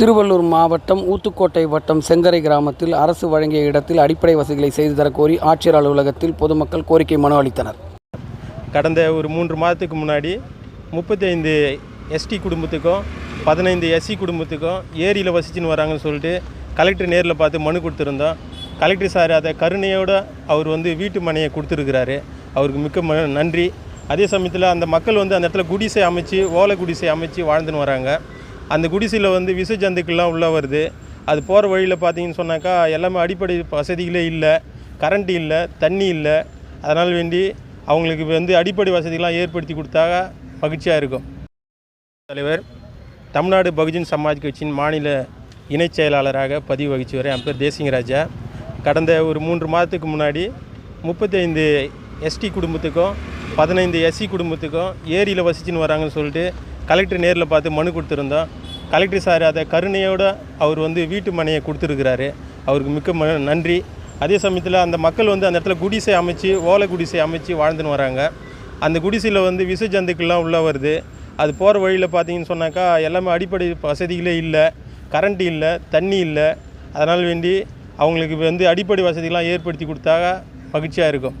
திருவள்ளூர் மாவட்டம் ஊத்துக்கோட்டை வட்டம் செங்கரை கிராமத்தில் அரசு வழங்கிய இடத்தில் அடிப்படை வசதிகளை செய்து தரக்கோரி ஆட்சியர் அலுவலகத்தில் பொதுமக்கள் கோரிக்கை மனு அளித்தனர். கடந்த ஒரு மூன்று மாதத்துக்கு முன்னாடி முப்பத்தி ஐந்து எஸ்டி குடும்பத்துக்கும் பதினைந்து எஸ்சி குடும்பத்துக்கும் ஏரியில் வசிச்சுன்னு வராங்கன்னு சொல்லிட்டு கலெக்டர் நேரில் பார்த்து மனு கொடுத்துருந்தோம். கலெக்டர் சார் அதை கருணையோடு அவர் வந்து வீட்டு மனையை கொடுத்துருக்கிறாரு. அவருக்கு மிக்க நன்றி. அதே சமயத்தில் அந்த மக்கள் வந்து அந்த இடத்துல குடிசை அமைச்சு ஓலை குடிசை அமைச்சு வாழ்ந்துன்னு வராங்க. அந்த குடிசையில் வந்து விஷ ஜந்துக்கள்லாம் உள்ளே வருது. அது போகிற வழியில் பார்த்தீங்கன்னு சொன்னாக்கா எல்லாமே அடிப்படை வசதிகளே இல்லை. கரண்ட் இல்லை தண்ணி இல்லை. அதனால் வேண்டி அவங்களுக்கு வந்து அடிப்படை வசதிகள்லாம் ஏற்படுத்தி கொடுத்தா மகிழ்ச்சியாக இருக்கும். தலைவர் தமிழ்நாடு பகுஜன் சமாஜ் கட்சியின் மாநில இணைச் செயலாளராக பதிவு வகிச்சு வரேன். என் பேர் தேசிங்கராஜா. கடந்த ஒரு மூன்று மாதத்துக்கு முன்னாடி முப்பத்தைந்து எஸ்டி குடும்பத்துக்கும் பதினைந்து எஸ்சி குடும்பத்துக்கும் ஏரியில் வசிச்சுன்னு வராங்கன்னு சொல்லிட்டு கலெக்டர் நேரில் பார்த்து மனு கொடுத்துருந்தோம். கலெக்டர் சார் அதை கருணையோடு அவர் வந்து வீட்டு மனையை கொடுத்துருக்கிறாரு. அவருக்கு மிக்க ம நன்றி. அதே சமயத்தில் அந்த மக்கள் வந்து அந்த இடத்துல குடிசை அமைச்சு ஓலை குடிசை அமைச்சு வாழ்ந்துன்னு வராங்க. அந்த குடிசையில் வந்து விஷ ஜந்துக்கள்லாம் உள்ளே வருது. அது போகிற வழியில் பார்த்தீங்கன்னு சொன்னாக்கா எல்லாமே அடிப்படை வசதிகளே இல்லை. கரண்ட் இல்லை தண்ணி இல்லை. அதனால் வேண்டி அவங்களுக்கு வந்து அடிப்படை வசதிகள்லாம் ஏற்படுத்தி கொடுத்தா மகிழ்ச்சியாக இருக்கும்.